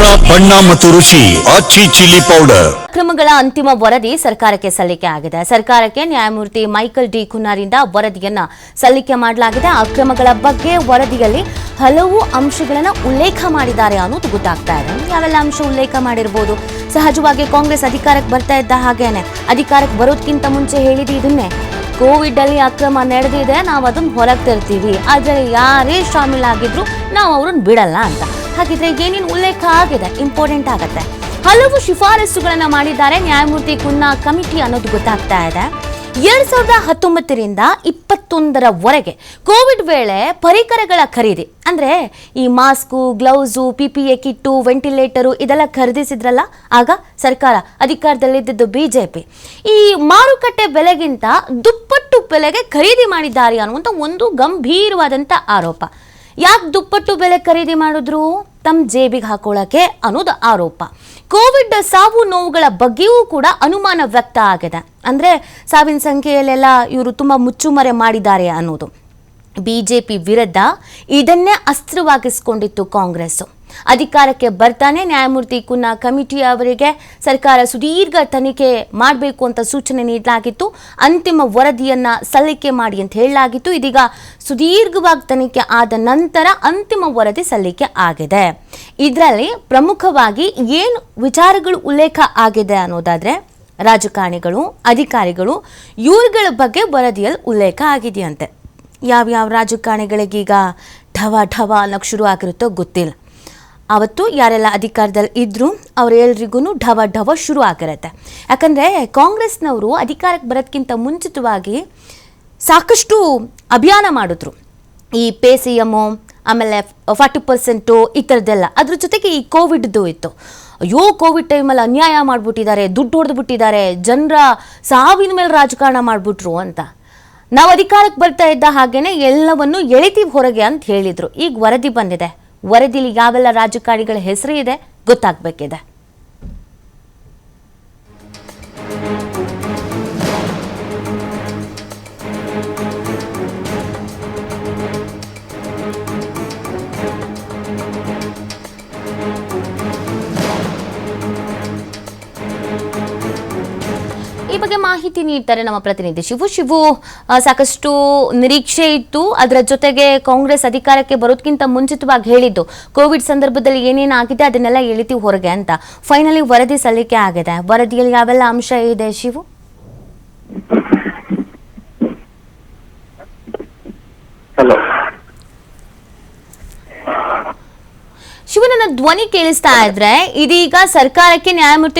ಖಾರ ಬಣ್ಣ ಮತ್ತು ರುಚಿ ಆಚಿ ಚಿಲ್ಲಿ ಪೌಡರ್. ಅಕ್ರಮಗಳ ಅಂತಿಮ ವರದಿ ಸರ್ಕಾರಕ್ಕೆ ಸಲ್ಲಿಕೆ ಆಗಿದೆ. ಸರ್ಕಾರಕ್ಕೆ ನ್ಯಾಯಮೂರ್ತಿ ಮೈಕಲ್ ಡಿ. ಕುನ್ನಾರಿಂದ ವರದಿಯನ್ನ ಸಲ್ಲಿಕೆ ಮಾಡಲಾಗಿದೆ. ಅಕ್ರಮಗಳ ಬಗ್ಗೆ ವರದಿಯಲ್ಲಿ ಹಲವು ಅಂಶಗಳನ್ನು ಉಲ್ಲೇಖ ಮಾಡಿದ್ದಾರೆ ಅನ್ನೋದು ಗೊತ್ತಾಗ್ತಾ ಇದೆ. ಯಾವೆಲ್ಲ ಅಂಶ ಉಲ್ಲೇಖ ಮಾಡಿರ್ಬೋದು? ಸಹಜವಾಗಿ ಕಾಂಗ್ರೆಸ್ ಅಧಿಕಾರಕ್ಕೆ ಬರ್ತಾ ಇದ್ದ ಹಾಗೇನೆ. ಅಧಿಕಾರಕ್ಕೆ ಬರೋದಕ್ಕಿಂತ ಮುಂಚೆ ಹೇಳಿದ್ದು ಇದನ್ನೇ. ಕೋವಿಡ್ ಅಲ್ಲಿ ಅಕ್ರಮ ನಡೆದಿದೆ. ನಾವು ಅದನ್ನ ಹೊರಗೆ ತರ್ತೀವಿ. ಆದರೆ ಯಾರೇ ಶಾಮೀಲಾಗಿದ್ರು ನಾವು ಅವ್ರನ್ನ ಬಿಡಲ್ಲ ಅಂತ. ಹಾಗಿದ್ರೆ ಏನೇನು ಉಲ್ಲೇಖ ಆಗಿದೆ? ಇಂಪಾರ್ಟೆಂಟ್ ಆಗತ್ತೆ. ಹಲವು ಶಿಫಾರಸುಗಳನ್ನ ಮಾಡಿದ್ದಾರೆ ನ್ಯಾಯಮೂರ್ತಿ ಕುನ್ನಾ ಕಮಿಟಿ ಅನ್ನೋದು ಗೊತ್ತಾಗ್ತಾ ಇದೆ. ಎರಡ್ ಸಾವಿರದ ಹತ್ತೊಂಬತ್ತರಿಂದ ಇಪ್ಪತ್ತೊಂದರವರೆಗೆ ಕೋವಿಡ್ ವೇಳೆ ಪರಿಕರಗಳ ಖರೀದಿ, ಅಂದ್ರೆ ಈ mask, gloves P P E kit, ventilator ಇದೆಲ್ಲ ಖರೀದಿಸಿದ್ರಲ್ಲ? ಆಗ ಸರ್ಕಾರ ಅಧಿಕಾರದಲ್ಲಿದ್ದಿದ್ದು ಬಿಜೆಪಿ. ಈ ಮಾರುಕಟ್ಟೆ ಬೆಲೆಗಿಂತ ದುಪ್ಪಟ್ಟು ಬೆಲೆಗೆ ಖರೀದಿ ಮಾಡಿದ್ದಾರೆ ಅನ್ನುವಂಥ ಒಂದು ಗಂಭೀರವಾದಂಥ ಆರೋಪ. ಯಾಕೆ ದುಪ್ಪಟ್ಟು ಬೆಲೆ ಖರೀದಿ ಮಾಡಿದ್ರು? ತಮ್ಮ ಜೇಬಿಗೆ ಹಾಕೊಳ್ಳೋಕೆ ಅನ್ನೋದು ಆರೋಪ. ಕೋವಿಡ್ ಸಾವು ನೋವುಗಳ ಬಗ್ಗೆಯೂ ಕೂಡ ಅನುಮಾನ ವ್ಯಕ್ತ ಆಗಿದೆ. ಅಂದರೆ ಸಾವಿನ ಸಂಖ್ಯೆಯಲ್ಲೆಲ್ಲ ಇವರು ತುಂಬ ಮುಚ್ಚುಮರೆ ಮಾಡಿದ್ದಾರೆ ಅನ್ನೋದು. ಬಿಜೆಪಿ ವಿರುದ್ಧ ಇದನ್ನೇ ಅಸ್ತ್ರವಾಗಿಸ್ಕೊಂಡಿತ್ತು ಕಾಂಗ್ರೆಸ್ ಅಧಿಕಾರಕ್ಕೆ ಬರ್ತಾನೆ. ನ್ಯಾಯಮೂರ್ತಿ ಕುನ್ನಾ ಕಮಿಟಿ ಅವರಿಗೆ ಸರ್ಕಾರ ಸುದೀರ್ಘ ತನಿಖೆ ಮಾಡಬೇಕು ಅಂತ ಸೂಚನೆ ನೀಡಲಾಗಿತ್ತು. ಅಂತಿಮ ವರದಿಯನ್ನ ಸಲ್ಲಿಕೆ ಮಾಡಿ ಅಂತ ಹೇಳಲಾಗಿತ್ತು. ಇದೀಗ ಸುದೀರ್ಘವಾಗಿ ತನಿಖೆ ಆದ ನಂತರ ಅಂತಿಮ ವರದಿ ಸಲ್ಲಿಕೆ ಆಗಿದೆ. ಇದರಲ್ಲಿ ಪ್ರಮುಖವಾಗಿ ಏನು ವಿಚಾರಗಳು ಉಲ್ಲೇಖ ಆಗಿದೆ ಅನ್ನೋದಾದ್ರೆ ರಾಜಕಾರಣಿಗಳು, ಅಧಿಕಾರಿಗಳು, ಇವ್ರುಗಳ ಬಗ್ಗೆ ವರದಿಯಲ್ಲಿ ಉಲ್ಲೇಖ ಆಗಿದೆಯಂತೆ. ಯಾವ್ಯಾವ ರಾಜಕಾರಣಿಗಳಿಗೀಗ ಢವ ಢವ ಅನ್ನೋಕ್ಕೆ ಶುರು ಆಗಿರುತ್ತೋ ಗೊತ್ತಿಲ್ಲ. ಅವತ್ತು ಯಾರೆಲ್ಲ ಅಧಿಕಾರದಲ್ಲಿ ಇದ್ದರು ಅವರೆಲ್ರಿಗೂ ಢವ ಢವ ಶುರು ಆಗಿರತ್ತೆ. ಯಾಕಂದರೆ ಕಾಂಗ್ರೆಸ್ನವರು ಅಧಿಕಾರಕ್ಕೆ ಬರೋದಕ್ಕಿಂತ ಮುಂಚಿತವಾಗಿ ಸಾಕಷ್ಟು ಅಭಿಯಾನ ಮಾಡಿದ್ರು. ಈ ಪೇ ಸಿ ಎಮ್ಮು ಆಮೇಲೆ ಫಾರ್ಟಿ ಪರ್ಸೆಂಟು ಈ ಥರದ್ದೆಲ್ಲ. ಅದ್ರ ಜೊತೆಗೆ ಈ ಕೋವಿಡ್ದು ಇತ್ತು. ಅಯ್ಯೋ, ಕೋವಿಡ್ ಟೈಮಲ್ಲಿ ಅನ್ಯಾಯ ಮಾಡಿಬಿಟ್ಟಿದ್ದಾರೆ, ದುಡ್ಡು ಹೊಡೆದು ಬಿಟ್ಟಿದ್ದಾರೆ, ಜನರ ಸಾವಿನ ಮೇಲೆ ರಾಜಕಾರಣ ಮಾಡಿಬಿಟ್ರು ಅಂತ. ನಾವು ಅಧಿಕಾರಕ್ಕೆ ಬರ್ತಾ ಇದ್ದ ಹಾಗೇನೆ ಎಲ್ಲವನ್ನು ಎಳಿತೀವಿ ಹೊರಗೆ ಅಂತ ಹೇಳಿದ್ರು. ಈಗ ವರದಿ ಬಂದಿದೆ. ವರದಿಲಿ ಯಾವೆಲ್ಲ ರಾಜಕಾರಣಿಗಳ ಹೆಸರು ಇದೆ ಗೊತ್ತಾಗಬೇಕಿದೆ. ಬಗ್ಗೆ ಮಾಹಿತಿ ನೀಡ್ತಾರೆ ನಮ್ಮ ಪ್ರತಿನಿಧಿ. ಶಿವು ಶಿವು ಸಾಕಷ್ಟು ನಿರೀಕ್ಷೆ ಇತ್ತು. ಅದರ ಜೊತೆಗೆ ಕಾಂಗ್ರೆಸ್ ಅಧಿಕಾರಕ್ಕೆ ಬರೋದಕ್ಕಿಂತ ಮುಂಚಿತವಾಗಿ ಹೇಳಿದ್ದು ಕೋವಿಡ್ ಸಂದರ್ಭದಲ್ಲಿ ಏನೇನು ಆಗಿದೆ ಅದನ್ನೆಲ್ಲ ಎಳಿತಿ ಹೊರಗೆ ಅಂತ. ಫೈನಲಿ ವರದಿ ಸಲ್ಲಿಕೆ ಆಗಿದೆ. ವರದಿಯಲ್ಲಿ ಯಾವೆಲ್ಲ ಅಂಶ ಇದೆ ಶಿವು? ಶಿವನ ಶಿವು ನನ್ನ ಧ್ವನಿ ಕೇಳಿಸ್ತಾ ಇದ್ರೆ ಇದೀಗ ಸರ್ಕಾರಕ್ಕೆ ನ್ಯಾಯಮೂರ್ತಿ